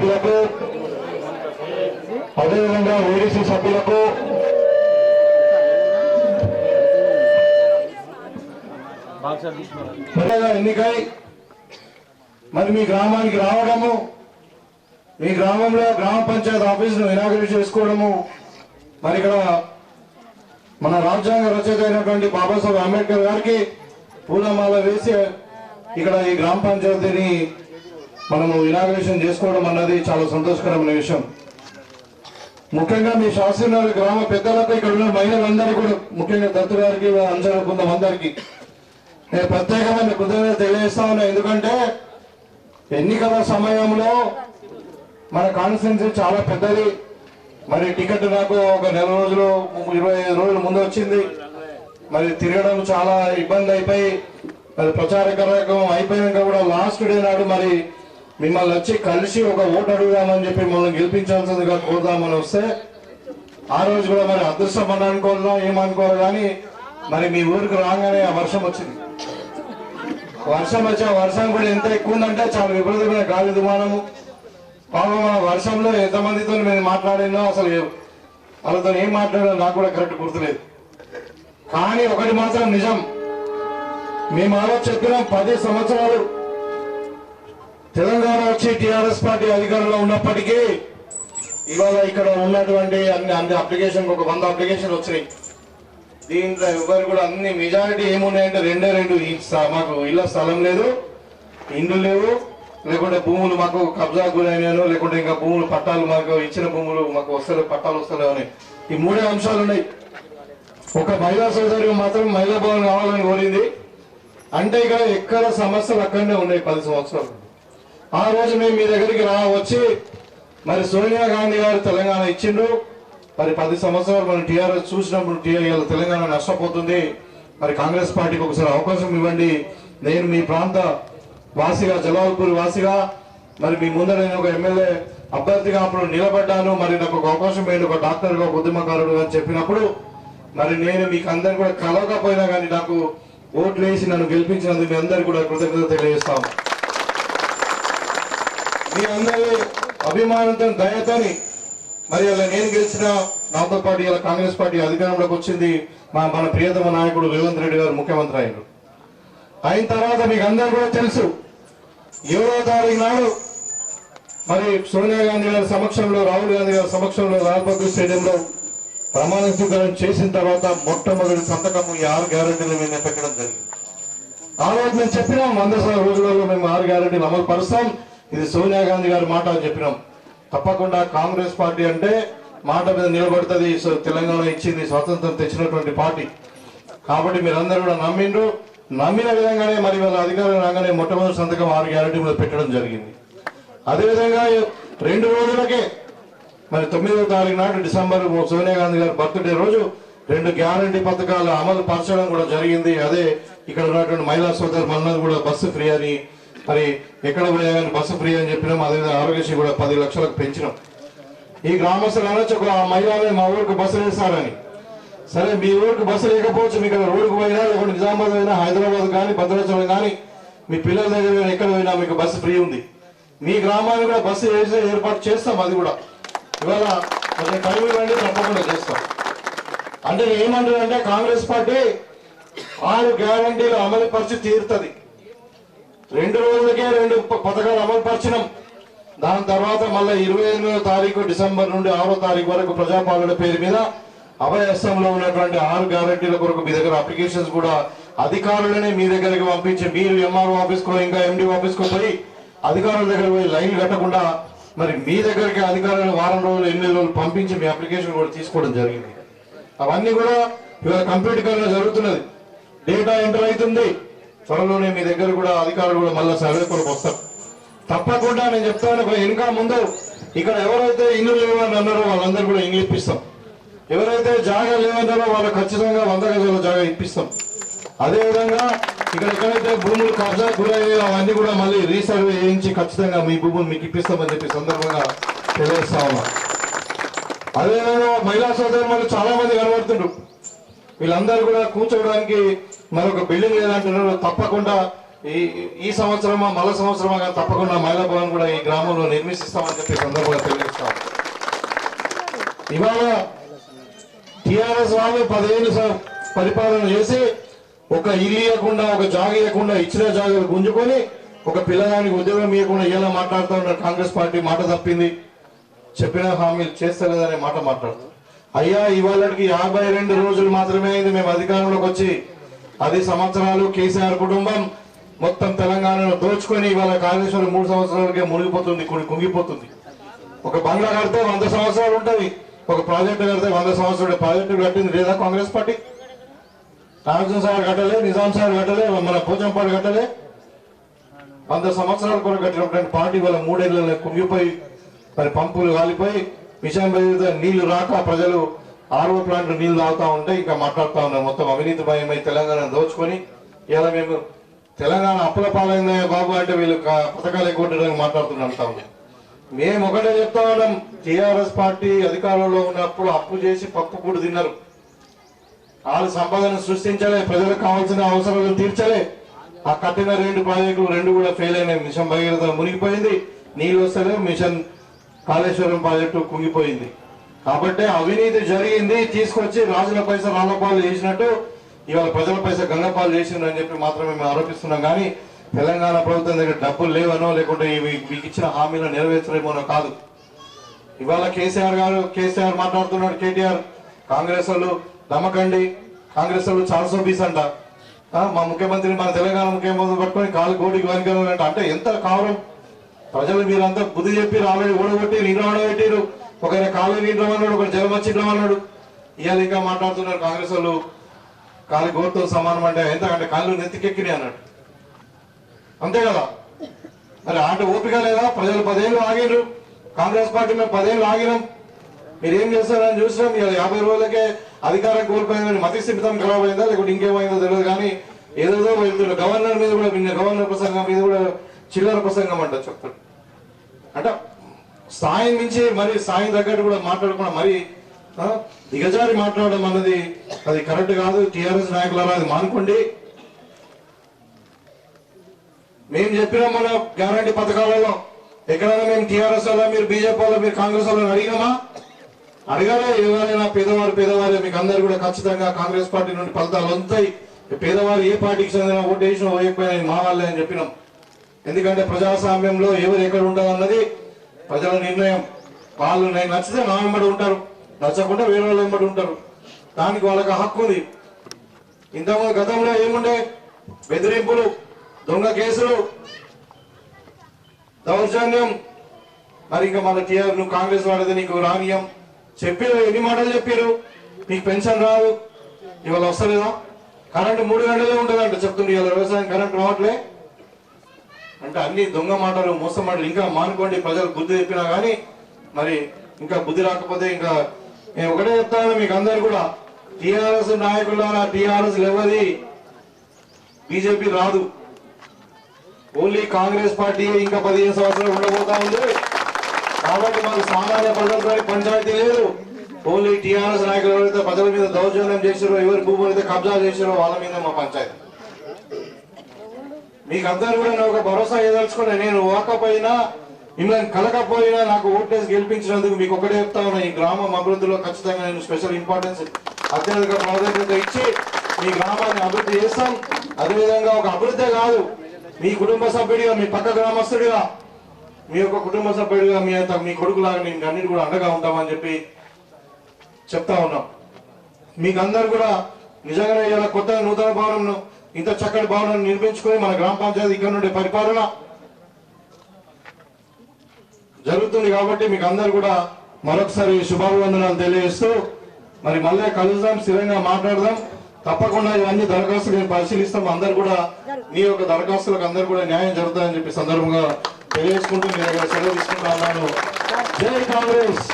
సభ్యులకు అదేవిధంగా ఓడిసి సభ్యులకు ఎన్నికై మరి మీ గ్రామానికి రావడము మీ గ్రామంలో గ్రామ పంచాయతీ ఆఫీసును ఇనాగ్రేట్ చేసుకోవడము మరి ఇక్కడ మన రాజ్యాంగ రచయిత అయినటువంటి బాబాసాహెబ్ అంబేద్కర్ గారికి పూలమాల వేసి ఇక్కడ ఈ గ్రామ పంచాయతీని మనము ఇనాగ్రేషన్ చేసుకోవడం అన్నది చాలా సంతోషకరమైన విషయం. ముఖ్యంగా మీ శాస్త్రీనగర్ గ్రామ పెద్దలకు ఇక్కడ ఉన్న మహిళలందరికీ కూడా ముఖ్యంగా దత్తు గారికి అంచనా బృందం అందరికీ నేను ప్రత్యేకమైన కృతజ్ఞత తెలియజేస్తా ఉన్నా. ఎందుకంటే ఎన్నికల సమయంలో మన కాన్స్టిట్యున్సీ చాలా పెద్దది. మరి టికెట్ నాకు ఒక నెల రోజులు ఇరవై ఐదు రోజుల ముందు వచ్చింది. మరి తిరగడం చాలా ఇబ్బంది అయిపోయి మరి ప్రచార కార్యక్రమం అయిపోయాక కూడా లాస్ట్ డే నాడు మరి మిమ్మల్ని వచ్చి కలిసి ఒక ఓటు అడుగుదామని చెప్పి మిమ్మల్ని గెలిపించాల్సిందిగా కోరుదామని వస్తే ఆ రోజు కూడా మరి అదృష్టం అని అనుకోవాలా ఏమనుకోవాలి కానీ మరి మీ ఊరికి రాగానే ఆ వర్షం వచ్చింది. వర్షం వచ్చి ఆ వర్షం కూడా ఎంత ఎక్కువ ఉందంటే చాలా విపరీతమైన గాలి దుమానము. పాపం ఆ వర్షంలో ఎంతమందితో మేము మాట్లాడినో అసలు వాళ్ళతో ఏం మాట్లాడాలో నాకు కూడా కరెక్ట్ గుర్తులేదు. కానీ ఒకటి మాత్రం నిజం. మేము ఆలో చెప్పినాం పది సంవత్సరాలు తెలంగాణ వచ్చి టిఆర్ఎస్ పార్టీ అధికారంలో ఉన్నప్పటికీ ఇవాళ ఇక్కడ ఉన్నటువంటి అన్ని అన్ని అప్లికేషన్ ఒక వంద అప్లికేషన్ వచ్చినాయి. దీంట్లో ఎవరు కూడా అన్ని మెజారిటీ ఏమున్నాయంటే రెండే రెండు ఈ మాకు ఇళ్ళ స్థలం లేదు ఇండ్లు లేవు లేకుంటే భూములు మాకు కబ్జా గురైనాను లేకుంటే ఇంకా భూములు పట్టాలు మాకు ఇచ్చిన భూములు మాకు వస్తలేవు పట్టాలు వస్తలేవు అని. ఈ మూడే అంశాలు ఉన్నాయి. ఒక మహిళా సోదరి మాత్రం మహిళా భవన్ కావాలని కోరింది. అంటే ఇక్కడ ఎక్కడ సమస్యలు అక్కడనే ఉన్నాయి పది సంవత్సరాలు. ఆ రోజు మేము మీ దగ్గరికి రా వచ్చి మరి సోనియా గాంధీ గారు తెలంగాణ ఇచ్చిండు మరి పది సంవత్సరాలు మనం టీఆర్ఎస్ చూసినప్పుడు టీఆర్ తెలంగాణ నష్టపోతుంది. మరి కాంగ్రెస్ పార్టీకి ఒకసారి అవకాశం ఇవ్వండి. నేను మీ ప్రాంత వాసిగా జలాల్పూర్ వాసిగా మరి మీ ముందర నేను ఒక ఎమ్మెల్యే అభ్యర్థిగా అప్పుడు నిలబడ్డాను. మరి నాకు ఒక అవకాశం ఏంటి ఒక డాక్టర్గా ఒక ఉద్యమకారుడు అని చెప్పినప్పుడు మరి నేను మీకు అందరు కూడా కలవకపోయినా కానీ నాకు ఓట్లు వేసి నన్ను గెలిపించినందుకు మీ అందరికీ కూడా కృతజ్ఞత తెలియజేస్తాం మీ అందరి అభిమానంతో దయతోని మరి ఇలా నేను గెలిచిన నాతో పాటు ఇలా కాంగ్రెస్ పార్టీ అధికారంలోకి వచ్చింది మా మన ప్రియతమ నాయకుడు రేవంత్ రెడ్డి గారు ముఖ్యమంత్రి అయ్యారు అయిన తర్వాత మీకు అందరూ కూడా తెలుసు ఏడో తారీఖు నాడు మరి సోనియా గాంధీ గారి సమక్షంలో రాహుల్ గాంధీ గారి సమక్షంలో లాల్ బహదూర్ స్టేడియంలో ప్రమాణ స్వీకారం చేసిన తర్వాత మొట్టమొదటి సంతకం ఈ ఆరు గ్యారెంటీలు మేము పెట్టడం జరిగింది. ఆ రోజు మేము చెప్పినాం వంద రోజులలో మేము ఆరు గ్యారెంటీలు అమలు పరుస్తాం ఇది సోనియా గాంధీ గారి మాట అని చెప్పినాం. తప్పకుండా కాంగ్రెస్ పార్టీ అంటే మాట మీద నిలబడుతుంది. సో తెలంగాణ ఇచ్చింది స్వాతంత్రం తెచ్చినటువంటి పార్టీ. కాబట్టి మీరందరూ కూడా నమ్మిండ్రు. నమ్మిన విధంగానే మరి వాళ్ళ అధికారం రాగానే మొట్టమొదటి సంతకం ఆరు గ్యారెంటీ మీద పెట్టడం జరిగింది. అదేవిధంగా రెండు రోజులకే మరి తొమ్మిదవ తారీఖు నాడు డిసెంబర్ సోనియా గాంధీ గారి బర్త్డే రోజు రెండు గ్యారంటీ పథకాలు అమలు పరచడం కూడా జరిగింది. అదే ఇక్కడ ఉన్నటువంటి మహిళా సోదరు మన్నది కూడా బస్సు ఫ్రీ అని మరి ఎక్కడ పోయా కానీ బస్సు ఫ్రీ అని చెప్పినాం అదేవిధంగా ఆరోగ్యశ్రీ కూడా పది లక్షలకు పెంచినాం. ఈ గ్రామస్తులు అనొచ్చు ఒక మహిళనే మా ఊరికి బస్సు వేస్తారని సరే మీ ఊరికి బస్సు లేకపోవచ్చు మీకు రోడ్డుకు పోయినా లేకుంటే నిజామాబాద్ అయినా హైదరాబాద్ కానీ భద్రాచలం కానీ మీ పిల్లల దగ్గర ఎక్కడ పోయినా మీకు బస్సు ఫ్రీ ఉంది. మీ గ్రామానికి కూడా బస్సు వేసే ఏర్పాటు చేస్తాం అది కూడా. ఇవాళ కొంచెం టైం తప్పకుండా చేస్తాం. అంటే ఏమంటారంటే కాంగ్రెస్ పార్టీ ఆరు గ్యారంటీలు అమలు పరిచి తీరుతుంది. రెండు రోజులకే రెండు పథకాలు అమలు పరిచినాం దాని తర్వాత మళ్ళీ ఇరవై ఎనిమిదో తారీఖు డిసెంబర్ నుండి ఆరో తారీఖు వరకు ప్రజాపాలన పేరు మీద అభయస్థంలో ఉన్నటువంటి ఆరు గ్యారంటీల కొరకు మీ దగ్గర అప్లికేషన్స్ కూడా అధికారులనే మీ దగ్గరికి పంపించి మీరు ఎంఆర్ఓ ఆఫీస్కో ఇంకా ఎండి ఆఫీస్కో పోయి అధికారుల దగ్గర పోయి లైన్ కట్టకుండా మరి మీ దగ్గరికి అధికారులు వారం రోజులు ఎనిమిది రోజులు పంపించి మీ అప్లికేషన్ కూడా తీసుకోవడం జరిగింది. అవన్నీ కూడా ఇవాళ కంప్యూటర్గా జరుగుతున్నది. డేటా ఎంటర్ అవుతుంది. త్వరలోనే మీ దగ్గర కూడా అధికారులు కూడా మళ్ళీ సర్వే కొరకు వస్తారు. తప్పకుండా నేను చెప్తాను ఒక ఇంకా ముందు ఇక్కడ ఎవరైతే ఇల్లు లేవని అన్నారో వాళ్ళందరూ కూడా ఇంగ్లీష్ ఇప్పిస్తాం. ఎవరైతే జాగా లేవన్నారో వాళ్ళు ఖచ్చితంగా వంద గజాల జాగా ఇప్పిస్తాం. అదేవిధంగా ఇక్కడ ఎక్కడైతే భూములు కబ్జా గురయ్యాయో అవన్నీ కూడా మళ్ళీ రీసర్వే చేయించి ఖచ్చితంగా మీ భూములు మీకు ఇప్పిస్తామని చెప్పి సందర్భంగా తెలియజేస్తా ఉన్నాం. అదేవిధంగా మహిళా సోదరులు చాలా మంది కనబడుతుండ్రు. వీళ్ళందరూ కూడా కూర్చోవడానికి మరొక బిల్డింగ్ లేదంటున్నారు. తప్పకుండా ఈ ఈ సంవత్సరమా మళ్ళా సంవత్సరమా కానీ తప్పకుండా మహిళా భవన్ కూడా ఈ గ్రామంలో నిర్మిస్తామని చెప్పి సందర్భంగా తెలియజేస్తాం. ఇవాళ టిఆర్ఎస్ వాళ్ళు పదిహేను పరిపాలన చేసి ఒక ఇల్లు ఇవ్వకుండా ఒక జాగ ఇవ్వకుండా ఇచ్చిన జాగలు గుంజుకొని ఒక పిల్లగానికి ఉద్యోగం ఇవ్వకుండా ఇలా మాట్లాడుతూ ఉన్నారు కాంగ్రెస్ పార్టీ మాట తప్పింది. చెప్పిన హామీలు చేస్తలేదనే మాట మాట్లాడుతారు అయ్యా ఇవాళకి యాభై రెండు రోజులు మాత్రమే అయింది. మేము అధికారంలోకి వచ్చి పది సంవత్సరాలు కేసీఆర్ కుటుంబం మొత్తం తెలంగాణను దోచుకొని ఇవాళ కాళేశ్వరం మూడు సంవత్సరాలకే మునిగిపోతుంది కొన్ని కుంగిపోతుంది. ఒక బంగ్లా కడితే వంద సంవత్సరాలు ఉంటుంది ఒక ప్రాజెక్టు కడితే వంద సంవత్సరాలు ప్రాజెక్టు కట్టింది లేదా కాంగ్రెస్ పార్టీ? నాగార్జున సార్ కట్టలే నిజాం సార్ కట్టలే మన పోచంపాడు కట్టలే. వంద సంవత్సరాల కొరకు కట్టినటువంటి పార్టీ వాళ్ళ మూడేళ్ళలో కుంగిపోయి మరి పంపులు కాలిపోయి మిషన్ మీద నీళ్ళు రాక ప్రజలు ఆర్ఓ ప్లాంట్ నీళ్ళు తాగుతా ఉంటే ఇంకా మాట్లాడుతూ ఉన్నారు మొత్తం అవినీతి భయమై తెలంగాణ దోచుకొని ఇలా మేము తెలంగాణ అప్పుల పాలైందా బాబు అంటే వీళ్ళు పథకాలు ఎగ్గొట్టడానికి మాట్లాడుతున్నారు అంటా ఉన్నాం. మేము ఒకటే చెప్తా ఉన్నాం టీఆర్ఎస్ పార్టీ అధికారంలో ఉన్నప్పుడు అప్పు చేసి పప్పు కూడా తిన్నారు. వాళ్ళు సంపాదన సృష్టించలే ప్రజలకు కావాల్సిన అవసరాలు తీర్చలే. ఆ కట్టిన రెండు ప్రాజెక్టులు రెండు కూడా ఫెయిల్ అయినాయి. మిషన్ భగీరథ మునిగిపోయింది నీళ్ళు వస్తలే మిషన్ కాళేశ్వరం ప్రాజెక్టు కుంగిపోయింది. కాబట్టి అవినీతి జరిగింది తీసుకొచ్చి రాజుల పైస రాళ్ళపాలు చేసినట్టు ఇవాళ ప్రజల పైస గంగపాలు చేసిందని చెప్పి మాత్రమే మేము ఆరోపిస్తున్నాం. కానీ తెలంగాణ ప్రభుత్వం దగ్గర డబ్బులు లేవనో లేకుంటే ఇవి ఇచ్చిన హామీలు నెరవేర్చలేమోనో కాదు. ఇవాళ కేసీఆర్ గారు కేసీఆర్ మాట్లాడుతున్నాడు కేటీఆర్. కాంగ్రెస్ వాళ్ళు నమ్మకండి కాంగ్రెస్ వాళ్ళు చాలా బీస్ అంట. మా ముఖ్యమంత్రి మన తెలంగాణ ముఖ్యమంత్రి పట్టుకొని కాలు కోటికి వెనకాలంట అంటే ఎంత కావడం ప్రజలు మీరంతా బుద్ధి చెప్పి ఆల్రెడీ ఓడగొట్టి నీళ్ళు ఆడబెట్టిరు ఒకరి కాలు నీళ్ళు అన్నాడు ఒకరు జలం వచ్చి అన్నాడు ఇవాళ ఇంకా మాట్లాడుతున్నారు కాంగ్రెస్ వాళ్ళు. కాలు గోర్తో సమానం అంటే ఎంత అంటే కాళ్ళు నెత్తికెక్కినాయి అన్నాడు. అంతే కదా? మరి ఆట ఓపిక లేదా? ప్రజలు పదేళ్ళు ఆగిరు కాంగ్రెస్ పార్టీ మేము పదేళ్ళు ఆగినాం. మీరు ఏం చేస్తారని చూసినాం. ఇలా యాభై రోజులకే అధికారం కోల్పోయిందని మతి స్థిమితం ఖరాబ్ అయిందా లేకుంటే ఇంకేమైందో తెలియదు కానీ ఏదేదో వెళ్తుండే గవర్నర్ మీద కూడా నిన్న గవర్నర్ ప్రసంగం మీద కూడా చిల్లర ప్రసంగం అంట చెప్తాడు అంటే స్థాయి నుంచి మరి స్థాయి తగ్గట్టు కూడా మాట్లాడకుండా మరి దిగజారి మాట్లాడడం అన్నది అది కరెక్ట్ కాదు. టిఆర్ఎస్ నాయకులారా అది మానుకోండి. మేము చెప్పిన మన గ్యారంటీ పథకాలలో ఎక్కడైనా మేము టీఆర్ఎస్ వాళ్ళ మీరు బీజేపీ వాళ్ళ మీరు కాంగ్రెస్ వాళ్ళని అడిగామా అడగాలే ఎవరైనా పేదవారు పేదవారు మీకు అందరు కూడా ఖచ్చితంగా కాంగ్రెస్ పార్టీ నుండి ఫలితాలు వస్తాయి. పేదవారు ఏ పార్టీకి చెందిన ఓటు వేసినా వేయకపోయినా మా వాళ్ళే అని చెప్పినాం. ఎందుకంటే ప్రజాస్వామ్యంలో ఎవరు ఎక్కడ ఉండదు అన్నది ప్రజల నిర్ణయం. వాళ్ళు నేను నచ్చితే నా వెంబడి ఉంటారు. నచ్చకుండా వేరే వాళ్ళు వెంబడి ఉంటారు. దానికి వాళ్ళకి హక్కు ఉంది. ఇంతకుముందు గతంలో ఏముండే? బెదిరింపులు దొంగ కేసులు. దౌర్జన్యం. మరి ఇంకా మన టీఆర్ నువ్వు కాంగ్రెస్ వాడితే నీకు రానియం. చెప్పారు ఎన్ని మాటలు చెప్పారు? నీకు పెన్షన్ రాదు. ఇవాళ వస్తలేదా? కరెంటు మూడు గంటలే ఉంటుందంట చెప్తుండే ఇవాళ వ్యవసాయం కరెంటు రావట్లే. అంటే అన్ని దొంగ మాటలు మోసం మాటలు ఇంకా మానుకోండి ప్రజలు బుద్ధి చెప్పినా కానీ మరి ఇంకా బుద్ధి రాకపోతే ఇంకా నేను ఒకటే చెప్తాను మీకు అందరు కూడా. టిఆర్ఎస్ నాయకులారా టిఆర్ఎస్ లేవది బీజేపీ రాదు. ఓన్లీ కాంగ్రెస్ పార్టీ ఇంకా పదిహేను సంవత్సరాలు ఉండబోతా ఉంది. కాబట్టి మాకు సామాన్య ప్రజలతో పంచాయతీ లేదు. ఓన్లీ టీఆర్ఎస్ నాయకులు ఎవరైతే ప్రజల మీద దౌర్జన్యం చేసారో ఎవరి భూములు అయితే కబ్జా చేసారో వాళ్ళ మీద మా పంచాయతీ. మీకు అందరు కూడా నేను ఒక భరోసా ఇవ్వదలుచుకున్నా నేను ఓకపోయినా మిమ్మల్ని కలకపోయినా నాకు ఓటేసి గెలిపించినందుకు మీకు ఒకటే చెప్తా ఉన్నా ఈ గ్రామం అభివృద్ధిలో ఖచ్చితంగా నేను స్పెషల్ ఇంపార్టెన్స్ అత్యధిక ప్రాధాన్యత ఇచ్చి మీ గ్రామాన్ని అభివృద్ధి చేస్తాం. అదేవిధంగా ఒక అభివృద్ధి కాదు మీ కుటుంబ సభ్యుడిగా మీ పక్క గ్రామస్తుడిగా మీ యొక్క కుటుంబ సభ్యుడిగా మీ అంత మీ కొడుకులాగా నేను అన్నిటి కూడా అండగా ఉంటామని చెప్పి చెప్తా ఉన్నాం. మీకు అందరు కూడా నిజంగానే ఇలా కొత్త నూతన భవనంను ఇంత చక్కటి భవనాన్ని నిర్మించుకొని మన గ్రామ పంచాయతీ ఇక్కడ నుండి పరిపాలన జరుగుతుంది కాబట్టి మీకు అందరు కూడా మరొకసారి శుభాభివందనాలు తెలియజేస్తూ మరి మళ్ళీ కలుద్దాం స్థిరంగా మాట్లాడదాం. తప్పకుండా ఇవన్నీ దరఖాస్తులు నేను పరిశీలిస్తాం. అందరు కూడా మీ యొక్క దరఖాస్తులకు అందరు కూడా న్యాయం జరుగుతుందని చెప్పి సందర్భంగా తెలియజేసుకుంటూ మీ దగ్గర సెలవు తీసుకుంటా ఉన్నాను. జై కాంగ్రెస్!